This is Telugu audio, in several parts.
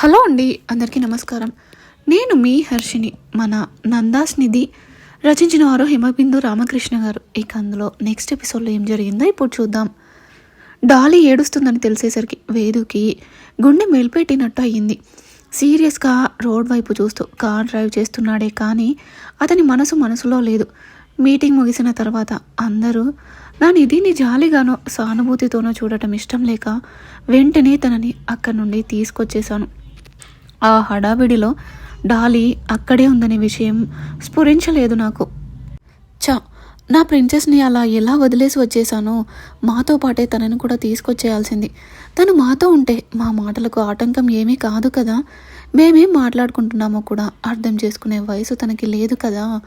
హలో అండి అందరికీ నమస్కారం. నేను మీ హర్షిని మన నందాస్ నిధి రచించిన వారు హిమబిందు రామకృష్ణ గారు. ఇక అందులో నెక్స్ట్ ఎపిసోడ్లో ఏం జరిగిందో ఇప్పుడు చూద్దాం. డాలీ ఏడుస్తుందని తెలిసేసరికి వేదుకి గుండె మెలిపెట్టినట్టు అయ్యింది. సీరియస్గా రోడ్ వైపు చూస్తూ కార్ డ్రైవ్ చేస్తున్నాడే కానీ అతని మనసు మనసులో లేదు. మీటింగ్ ముగిసిన తర్వాత అందరూ నా నిధిని జాలిగానో సానుభూతితోనో చూడటం ఇష్టం లేక వెంటనే తనని అక్కడి నుండి తీసుకొచ్చేశాను. ఆ హడావిడిలో డాలీ అక్కడే ఉందనే విషయం స్ఫురించలేదు నాకు. చ నా ప్రిన్సెస్ని అలా ఎలా వదిలేసి వచ్చేసానో మాతో పాటే తనను కూడా తీసుకొచ్చేయాల్సింది. తను మాతో ఉంటే మా మాటలకు ఆటంకం ఏమీ కాదు కదా? మేమేం మాట్లాడుకుంటున్నామో కూడా అర్థం చేసుకునే వయసు తనకి లేదు కదా?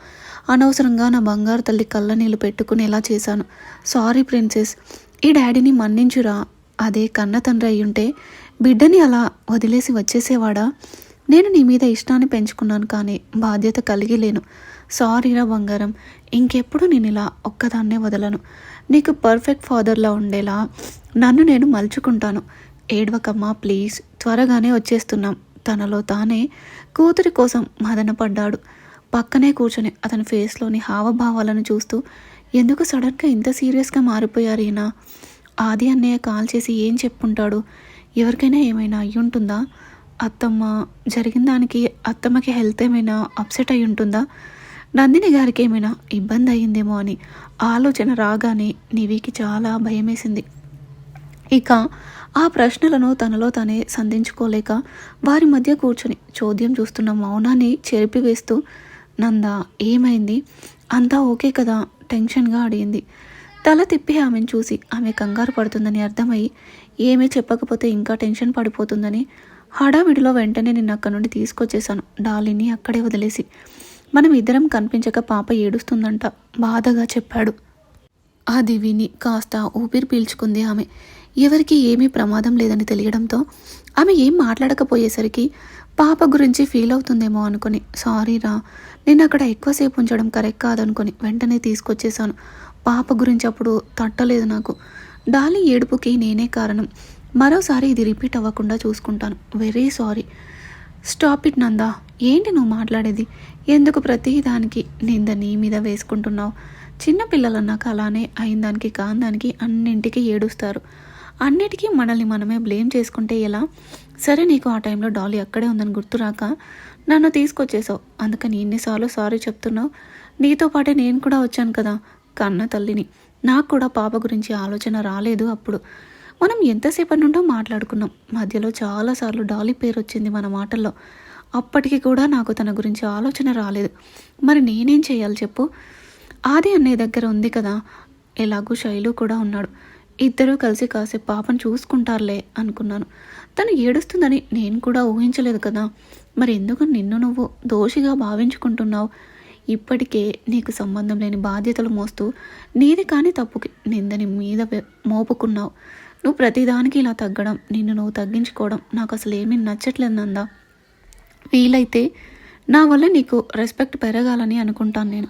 అనవసరంగా నా బంగారు తల్లి కళ్ళ నీళ్ళు పెట్టుకునేలా చేశాను? సారీ ప్రిన్సెస్ ఈ డాడీని మన్నించురా. అదే కన్న తండ్రి అయ్యుంటే బిడ్డని అలా వదిలేసి వచ్చేసేవాడా? నేను నీ మీద ఇష్టాన్ని పెంచుకున్నాను కానీ బాధ్యత కలిగి లేను. సారీరా బంగారం ఇంకెప్పుడు నేను ఇలా ఒక్కదాన్నే వదలను. నీకు పర్ఫెక్ట్ ఫాదర్లా ఉండేలా నన్ను నేను మలుచుకుంటాను. ఏడవకమ్మా ప్లీజ్. త్వరగానే వచ్చేస్తున్నాం. తనలో తానే కూతురి కోసం మదనపడ్డాడు. పక్కనే కూర్చొని అతని ఫేస్లోని హావభావాలను చూస్తూ ఎందుకు సడన్గా ఇంత సీరియస్గా మారిపోయారు ఈయన? ఆది అన్నయ్య కాల్ చేసి ఏం చెప్పుంటాడు? ఎవరికైనా ఏమైనా అయి ఉంటుందా అత్తమ్మ జరిగిన దానికి అత్తమ్మకి హెల్త్ ఏమైనా అప్సెట్ అయి ఉంటుందా నందిని గారికి ఏమైనా ఇబ్బంది అయ్యిందేమో అని ఆలోచన రాగానే నివికి చాలా భయమేసింది. ఇక ఆ ప్రశ్నలను తనలో తనే సంధించుకోలేక వారి మధ్య కూర్చొని చోద్యం చూస్తున్న మౌనాన్ని చెరిపివేస్తూ నంద ఏమైంది? అంతా ఓకే కదా? టెన్షన్గా అడిగింది. తల తిప్పి ఆమెను చూసి ఆమె కంగారు పడుతుందని అర్థమై ఏమీ చెప్పకపోతే ఇంకా టెన్షన్ పడిపోతుందని హడావిడిలో వెంటనే నిన్న అక్కడి నుండి తీసుకొచ్చేశాను. డాలిని అక్కడే వదిలేసి. మనం ఇద్దరం కనిపించక పాప ఏడుస్తుందంట. బాధగా చెప్పాడు. అది విని కాస్త ఊపిరి పీల్చుకుంది ఆమె. ఎవరికి ఏమీ ప్రమాదం లేదని తెలియడంతో ఆమె ఏం మాట్లాడకపోయేసరికి పాప గురించి ఫీల్ అవుతుందేమో అనుకుని సారీ రా నేను అక్కడ ఎక్కువసేపు ఉంచడం కరెక్ట్ కాదనుకొని వెంటనే తీసుకొచ్చేసాను పాప గురించి అప్పుడు తట్టలేదు నాకు. డాలీ ఏడుపుకి నేనే కారణం. మరోసారి ఇది రిపీట్ అవ్వకుండా చూసుకుంటాను. Very sorry. Stop it Nanda. ఏంటి నువ్వు మాట్లాడేది? ఎందుకు ప్రతి దానికి నింద నీ మీద వేసుకుంటున్నావు? చిన్నపిల్లలన్నాక అలానే అయిన దానికి కాని దానికి అన్నింటికి ఏడుస్తారు. అన్నిటికీ మనల్ని మనమే బ్లేమ్ చేసుకుంటే ఎలా? సరే నీకు ఆ టైంలో డాలీ అక్కడే ఉందని గుర్తురాక నన్ను తీసుకొచ్చేసావు. అందుకని ఎన్నిసార్లు సారీ చెప్తున్నావు. నీతో పాటే నేను కూడా వచ్చాను కదా కన్న తల్లిని. నాకు కూడా పాప గురించి ఆలోచన రాలేదు అప్పుడు. మనం ఎంతసేపటి నుండో మాట్లాడుకున్నాం. మధ్యలో చాలాసార్లు డాలీ పేరు వచ్చింది మన మాటల్లో. అప్పటికి కూడా నాకు తన గురించి ఆలోచన రాలేదు. మరి నేనేం చేయాలి చెప్పు? ఆది అన్నయ్య దగ్గర ఉంది కదా. ఎలాగూ శైలు కూడా ఉన్నాడు. ఇద్దరూ కలిసి కాసేపు పాపను చూసుకుంటారులే అనుకున్నాను. తను ఏడుస్తుందని నేను కూడా ఊహించలేదు కదా. మరి ఎందుకు నిన్ను నువ్వు దోషిగా భావించుకుంటున్నావు? ఇప్పటికే నీకు సంబంధం లేని బాధ్యతలు మోస్తూ నీది కానీ తప్పుకి నిందని మీద మోపుకున్నావు. నువ్వు ప్రతిదానికి ఇలా తగ్గడం నిన్ను నువ్వు తగ్గించుకోవడం నాకు అసలు ఏమీ నచ్చట్లేదు నందా. వీలైతే నా వల్ల నీకు రెస్పెక్ట్ పెరగాలని అనుకుంటాను నేను.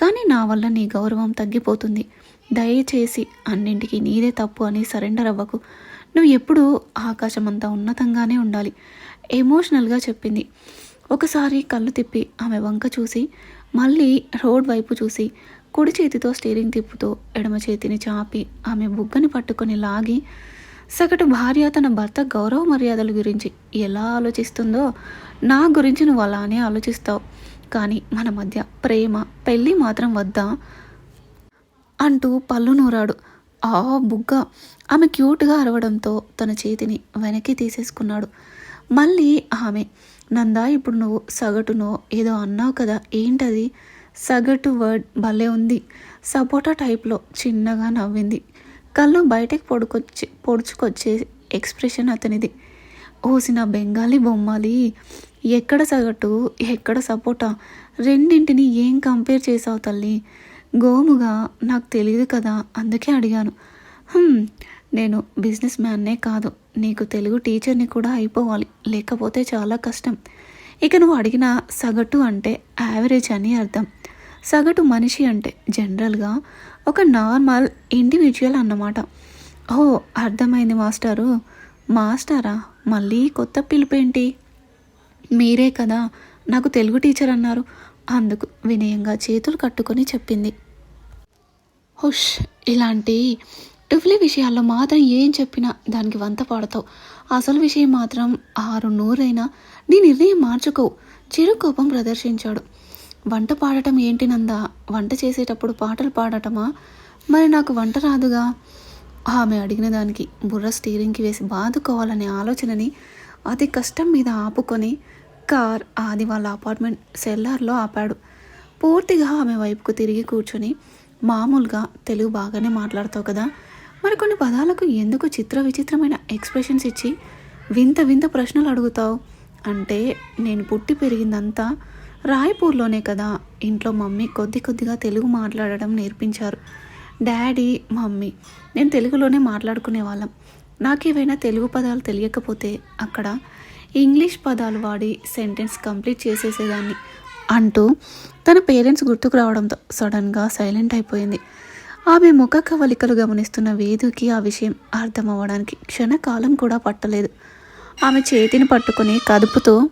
కానీ నా వల్ల నీ గౌరవం తగ్గిపోతుంది. దయచేసి అన్నింటికి నీదే తప్పు అని సరెండర్ అవ్వకు. నువ్వు ఎప్పుడూ ఆకాశం అంతా ఉన్నతంగానే ఉండాలి. ఎమోషనల్గా చెప్పింది. ఒకసారి కళ్ళు తిప్పి ఆమె వంక చూసి మళ్ళీ రోడ్ వైపు చూసి కుడి చేతితో స్టీరింగ్ తిప్పుతూ ఎడమ చేతిని చాపి ఆమె బుగ్గని పట్టుకొని లాగి సగటు భార్య తన భర్త గౌరవ మర్యాదల గురించి ఎలా ఆలోచిస్తుందో నా గురించి నువ్వు అలానే ఆలోచిస్తావు. కానీ మన మధ్య ప్రేమ పెళ్ళి మాత్రం వద్దా? అంటూ పళ్ళు నూరాడు. ఆ బుగ్గ ఆమె క్యూట్గా అరవడంతో తన చేతిని వెనక్కి తీసేసుకున్నాడు. మళ్ళీ ఆమె నందా ఇప్పుడు నువ్వు సగటునో ఏదో అన్నావు కదా ఏంటది? సగటు వర్డ్ భలే ఉంది. సపోటా టైప్లో చిన్నగా నవ్వింది. కళ్ళు బయటకు పొడుకొచ్చి పొడుచుకొచ్చే ఎక్స్ప్రెషన్ అతనిది. ఓసిన బెంగాలీ బొమ్మాలి ఎక్కడ సగటు ఎక్కడ సపోటా? రెండింటిని ఏం కంపేర్ చేసావు తల్లి? గోముగా నాకు తెలియదు కదా అందుకే అడిగాను. నేను బిజినెస్ మ్యాన్నే కాదు. నీకు తెలుగు టీచర్ని కూడా అయిపోవాలి. లేకపోతే చాలా కష్టం. ఇక నువ్వు అడిగిన సగటు అంటే యావరేజ్ అని అర్థం. సగటు మనిషి అంటే జనరల్గా ఒక నార్మల్ ఇండివిజువల్ అన్నమాట. ఓ అర్థమైంది మాస్టారు. మాస్టారా? మళ్ళీ కొత్త పిలుపేంటి మీరే కదా నాకు తెలుగు టీచర్ అన్నారు. అందుకు వినయంగా చేతులు కట్టుకొని చెప్పింది. హుష్ ఇలాంటి టిఫ్లీ విషయాల్లో మాత్రం ఏం చెప్పినా దానికి వంత పాడతావు. అసలు విషయం మాత్రం ఆరు నూరైనా నీ నిర్ణయం మార్చుకోవు చిరు కోపం ప్రదర్శించాడు. వంట పాడటం ఏంటి నందా? వంట చేసేటప్పుడు పాటలు పాడటమా? మరి నాకు వంట రాదుగా? ఆమె అడిగిన దానికి బుర్ర స్టీరింగ్కి వేసి బాదుకోవాలనే ఆలోచనని అతి కష్టం మీద ఆపుకొని కార్ ఆది వాళ్ళ అపార్ట్మెంట్ సెల్లార్లో ఆపాడు. పూర్తిగా ఆమె వైపుకు తిరిగి కూర్చొని మామూలుగా తెలుగు బాగానే మాట్లాడతావు కదా? మరి కొన్ని పదాలకు ఎందుకు చిత్ర విచిత్రమైన ఎక్స్ప్రెషన్స్ ఇచ్చి వింత వింత ప్రశ్నలు అడుగుతావు? అంటే నేను పుట్టి పెరిగిందంతా రాయ్పూర్లోనే కదా. ఇంట్లో మమ్మీ కొద్ది కొద్దిగా తెలుగు మాట్లాడడం నేర్పించారు. డాడీ మమ్మీ నేను తెలుగులోనే మాట్లాడుకునే వాళ్ళం. నాకేవైనా తెలుగు పదాలు తెలియకపోతే అక్కడ ఇంగ్లీష్ పదాలు వాడి సెంటెన్స్ కంప్లీట్ చేసేసేదాన్ని అంటూ తన పేరెంట్స్ గుర్తుకు రావడంతో సడన్గా సైలెంట్ అయిపోయింది. ఆమె ముఖ కవలికలు గమనిస్తున్న వేదుకి ఆ విషయం అర్థం అవ్వడానికి క్షణకాలం కూడా పట్టలేదు. ఆమె చేతిని పట్టుకొని కదుపుతూ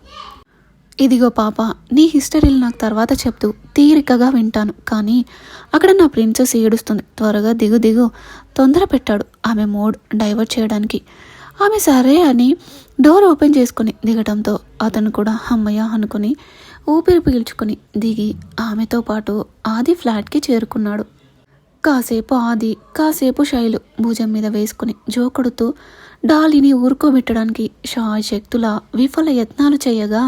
ఇదిగో పాప నీ హిస్టరీలు నాకు తర్వాత చెప్తూ తీరికగా వింటాను. కానీ అక్కడ నా ప్రిన్సెస్ ఏడుస్తుంది. త్వరగా దిగు దిగు. తొందర పెట్టాడు ఆమె మోడ్ డైవర్ట్ చేయడానికి. ఆమె సరే అని డోర్ ఓపెన్ చేసుకుని దిగటంతో అతను కూడా అమ్మయ్య అనుకుని ఊపిరి పీల్చుకుని దిగి ఆమెతో పాటు ఆది ఫ్లాట్కి చేరుకున్నాడు. కాసేపు ఆది కాసేపు శైలు భుజం మీద వేసుకుని జోకడుతూ డాలిని ఊరుకోబెట్టడానికి శక్తుల విఫల యత్నాలు చేయగా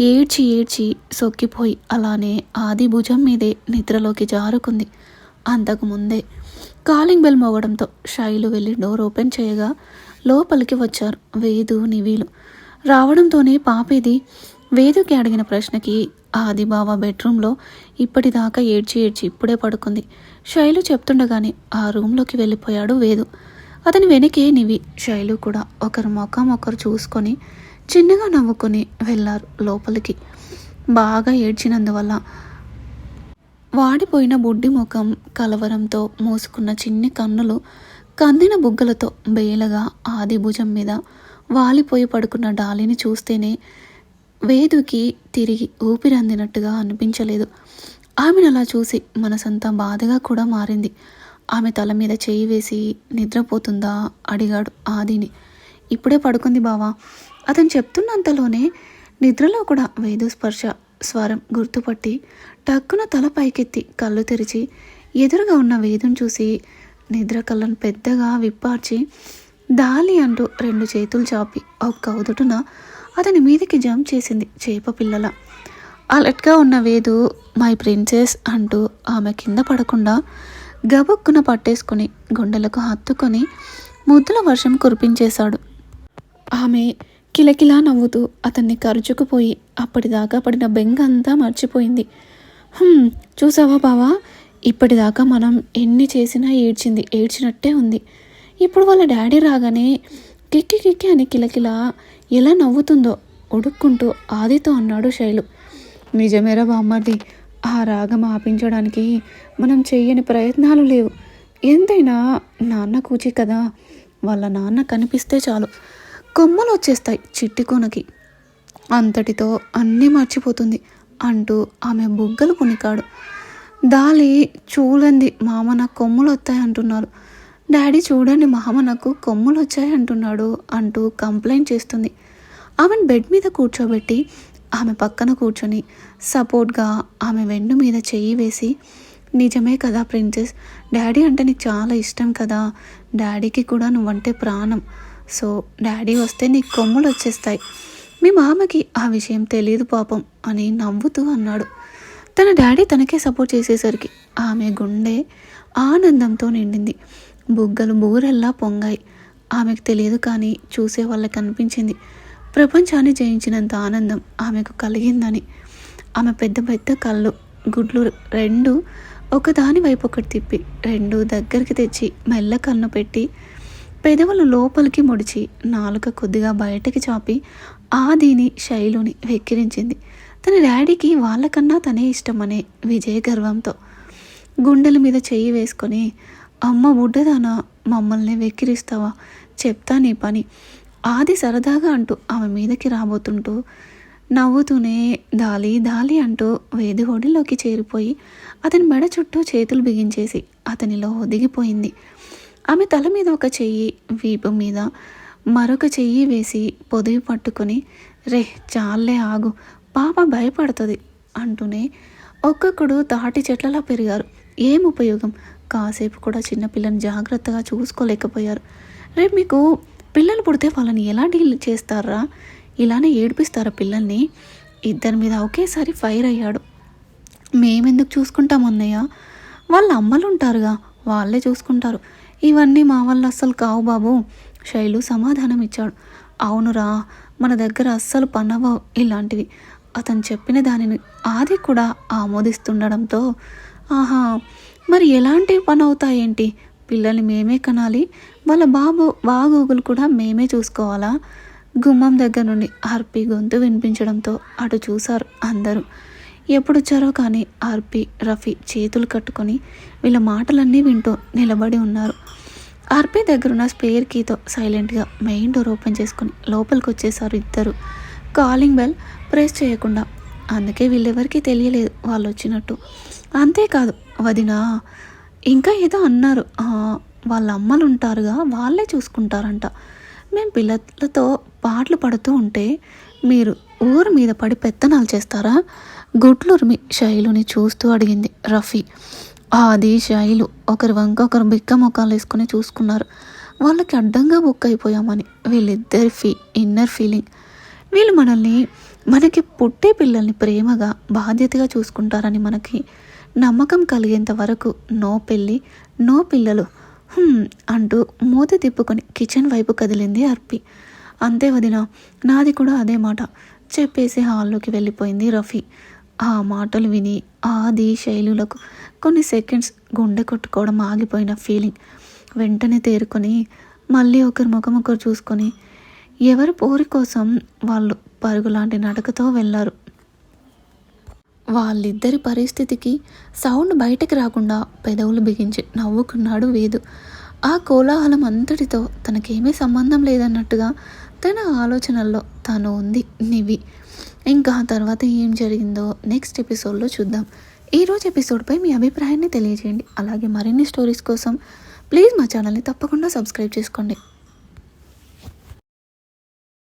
ఏడ్చి ఏడ్చి సొక్కిపోయి అలానే ఆది భుజం మీదే నిద్రలోకి జారుకుంది. అంతకు ముందే కాలింగ్ బెల్ మోగడంతో శైలు వెళ్ళి డోర్ ఓపెన్ చేయగా లోపలికి వచ్చారు వేదు నివీలు. రావడంతోనే పాపేది వేదుకి అడిగిన ప్రశ్నకి ఆది బావ బెడ్రూమ్లో ఇప్పటిదాకా ఏడ్చి ఏడ్చి ఇప్పుడే పడుకుంది. శైలు చెప్తుండగానే ఆ రూమ్లోకి వెళ్ళిపోయాడు వేదు. అతని వెనకే నివి శైలు కూడా ఒకరు ముఖం ఒకరు చూసుకొని చిన్నగా నవ్వుకొని వెళ్ళారు లోపలికి. బాగా ఏడ్చినందువల్ల వాడిపోయిన బుడ్డి ముఖం కలవరంతో మూసుకున్న చిన్ని కన్నులు కందిన బుగ్గలతో బేలగా ఆది భుజం మీద వాలిపోయి పడుకున్న డాలిని చూస్తేనే వేదుకి తిరిగి ఊపిరందినట్టుగా అనిపించలేదు. ఆమెను అలా చూసి మనసంతా బాధగా కూడా మారింది. ఆమె తల మీద చేయి వేసి నిద్రపోతుందా? అడిగాడు ఆదిని. ఇప్పుడే పడుకుంది బావా. అతను చెప్తున్నంతలోనే నిద్రలో కూడా వేదు స్పర్శ స్వరం గుర్తుపట్టి టక్కున తల పైకెత్తి కళ్ళు తెరిచి ఎదురుగా ఉన్న వేదును చూసి నిద్ర కళ్ళను పెద్దగా విప్పార్చి దాలి అంటూ రెండు చేతులు చాపి ఒక్క ఉదుటున అతని మీదకి జంప్ చేసింది చేప పిల్లల. అలర్ట్గా ఉన్న వేదు మై ప్రిన్సెస్ అంటూ ఆమె కింద పడకుండా గబుక్కున పట్టేసుకుని గుండెలకు హత్తుకొని ముద్దుల వర్షం కురిపించేశాడు. ఆమె కిలకిలా నవ్వుతూ అతన్ని కరుచుకుపోయి అప్పటిదాకా పడిన బెంగ అంతా మర్చిపోయింది. చూసావా బావా? ఇప్పటిదాకా మనం ఎన్ని చేసినా ఏడ్చింది ఏడ్చినట్టే ఉంది. ఇప్పుడు వాళ్ళ డాడీ రాగానే కిక్కి కిక్కి అని కిలకిలా ఎలా నవ్వుతుందో ఉడుక్కుంటూ ఆదితో అన్నాడు శైలు. నిజమేరా బామ్మర్ది? ఆ రాగం ఆపించడానికి మనం చేయని ప్రయత్నాలు లేవు. ఎంతైనా నాన్న కూచి కదా. వాళ్ళ నాన్న కనిపిస్తే చాలు. కొమ్మలు వచ్చేస్తాయి చిట్టి కొనకి. అంతటితో అన్నీ మర్చిపోతుంది అంటూ ఆమె బుగ్గలు పునికాడు దాలి చూడండి మామ నాకు కొమ్ములు వస్తాయి అంటున్నారు డాడీ చూడండి మామ నాకు కొమ్ములు వచ్చాయి అంటున్నాడు అంటూ కంప్లైంట్ చేస్తుంది. ఆమెను బెడ్ మీద కూర్చోబెట్టి ఆమె పక్కన కూర్చొని సపోర్ట్గా ఆమె వెన్ను మీద చెయ్యి వేసి నిజమే కదా ప్రిన్సెస్ డాడీ అంటే నీకు చాలా ఇష్టం కదా డాడీకి కూడా నువ్వంటే ప్రాణం. సో డాడీ వస్తే నీకు కొమ్ములు వచ్చేస్తాయి. మీ మామకి ఆ విషయం తెలియదు పాపం అని నవ్వుతూ అన్నాడు. తన డాడీ తనకే సపోర్ట్ చేసేసరికి ఆమె గుండె ఆనందంతో నిండింది. బుగ్గలు బూరెల్లా పొంగాయి. ఆమెకు తెలియదు కానీ చూసే వాళ్ళకి అనిపించింది. ప్రపంచాన్ని జయించినంత ఆనందం ఆమెకు కలిగిందని. ఆమె పెద్ద పెద్ద కళ్ళు గుడ్లు రెండు ఒకదాని వైపు ఒకటి తిప్పి రెండు దగ్గరికి తెచ్చి మెల్ల కన్ను పెట్టి పెదవులు లోపలికి ముడిచి నాలుక కొద్దిగా బయటకి చాపి ఆదిని శైలుని వెక్కిరించింది. తన డాడీకి వాళ్ళకన్నా తనే ఇష్టమనే విజయ గర్వంతో. గుండెల మీద చెయ్యి వేసుకొని అమ్మ బుడ్డదానా మమ్మల్ని వెక్కిరిస్తావా? చెప్తా నీ పని. ఆది సరదాగా అంటూ ఆమె మీదకి రాబోతుంటూ నవ్వుతూనే దాలి దాలి అంటూ వేది ఒడిలోకి చేరిపోయి అతని మెడ చుట్టూ చేతులు బిగించేసి అతనిలో ఒదిగిపోయింది. ఆమె తల మీద ఒక చెయ్యి వీపు మీద మరొక చెయ్యి వేసి పొదివి పట్టుకొని రే చాలే ఆగు పాప భయపడుతుంది అంటూనే ఒక్కొక్కడు తాటి చెట్లలా పెరిగారు. ఏం ఉపయోగం? కాసేపు కూడా చిన్నపిల్లని జాగ్రత్తగా చూసుకోలేకపోయారు. రేపు మీకు పిల్లలు పుడితే వాళ్ళని ఎలా డీల్ చేస్తారా? ఇలానే ఏడిపిస్తారా పిల్లల్ని? ఇద్దరి మీద ఒకేసారి ఫైర్ అయ్యాడు. మేమెందుకు చూసుకుంటాం అన్నయ్య? వాళ్ళ అమ్మలు ఉంటారుగా వాళ్ళే చూసుకుంటారు. ఇవన్నీ మా వల్ల అస్సలు కావు బాబు. శైలు సమాధానం ఇచ్చాడు. అవునురా మన దగ్గర అస్సలు పనవ ఇలాంటివి. అతను చెప్పిన దానిని ఆది కూడా ఆమోదిస్తుండడంతో ఆహా మరి ఎలాంటి పని అవుతాయేంటి పిల్లల్ని మేమే కనాలి. వాళ్ళ బాబు బాగోగులు కూడా మేమే చూసుకోవాలా? గుమ్మం దగ్గర నుండి ఆర్పి గొంతు వినిపించడంతో అటు చూశారు అందరూ. ఎప్పుడొచ్చారో కానీ ఆర్పి రఫీ చేతులు కట్టుకొని వీళ్ళ మాటలన్నీ వింటూ నిలబడి ఉన్నారు. ఆర్పి దగ్గరున్న స్పేర్ కీతో సైలెంట్గా మెయిన్ డోర్ ఓపెన్ చేసుకుని లోపలికి వచ్చేసారు ఇద్దరు. కాలింగ్ బెల్ ప్రెస్ చేయకుండా అందుకే వీళ్ళెవరికీ తెలియలేదు వాళ్ళు వచ్చినట్టు. అంతేకాదు వదినా ఇంకా ఏదో అన్నారు. వాళ్ళ అమ్మలు ఉంటారుగా వాళ్ళే చూసుకుంటారంట. మేము పిల్లలతో పాటలు పడుతూ ఉంటే మీరు ఊరు మీద పడి పెత్తనాలు చేస్తారా? గుడ్లూరిమి శైలుని చూస్తూ అడిగింది రఫీ. అది శైలు ఒకరి వంక ఒకరు బిక్క ముఖాలు వేసుకుని చూసుకున్నారు. వాళ్ళకి అడ్డంగా బుక్ అయిపోయామని. వీళ్ళిద్దరి ఫీ ఇన్నర్ ఫీలింగ్. వీళ్ళు మనల్ని మనకి పుట్టే పిల్లల్ని ప్రేమగా బాధ్యతగా చూసుకుంటారని మనకి నమ్మకం కలిగేంత వరకు నో పెళ్ళి నో పిల్లలు. అంటూ మూత తిప్పుకొని కిచెన్ వైపు కదిలింది అర్పి. అంతే వదిన నాది కూడా అదే మాట. చెప్పేసి హాల్లోకి వెళ్ళిపోయింది రఫీ. ఆ మాటలు విని ఆది శైలులకు కొన్ని సెకండ్స్ గుండె కొట్టుకోవడం ఆగిపోయిన ఫీలింగ్. వెంటనే తేరుకొని మళ్ళీ ఒకరి ముఖం ఒకరు చూసుకొని ఎవరి పోరి కోసం వాళ్ళు పరుగులాంటి నడకతో వెళ్ళారు. వాళ్ళిద్దరి పరిస్థితికి సౌండ్ బయటకు రాకుండా పెదవులు బిగించి నవ్వుకున్నాడు వేదు. ఆ కోలాహలం అంతటితో తనకేమీ సంబంధం లేదన్నట్టుగా తన ఆలోచనల్లో తాను ఉంది నివి. ఇంకా తర్వాత ఏం జరిగిందో నెక్స్ట్ ఎపిసోడ్లో చూద్దాం. ఈరోజు ఎపిసోడ్పై మీ అభిప్రాయాన్ని తెలియజేయండి. అలాగే మరిన్ని స్టోరీస్ కోసం ప్లీజ్ మా ఛానల్ని తప్పకుండా సబ్స్క్రైబ్ చేసుకోండి.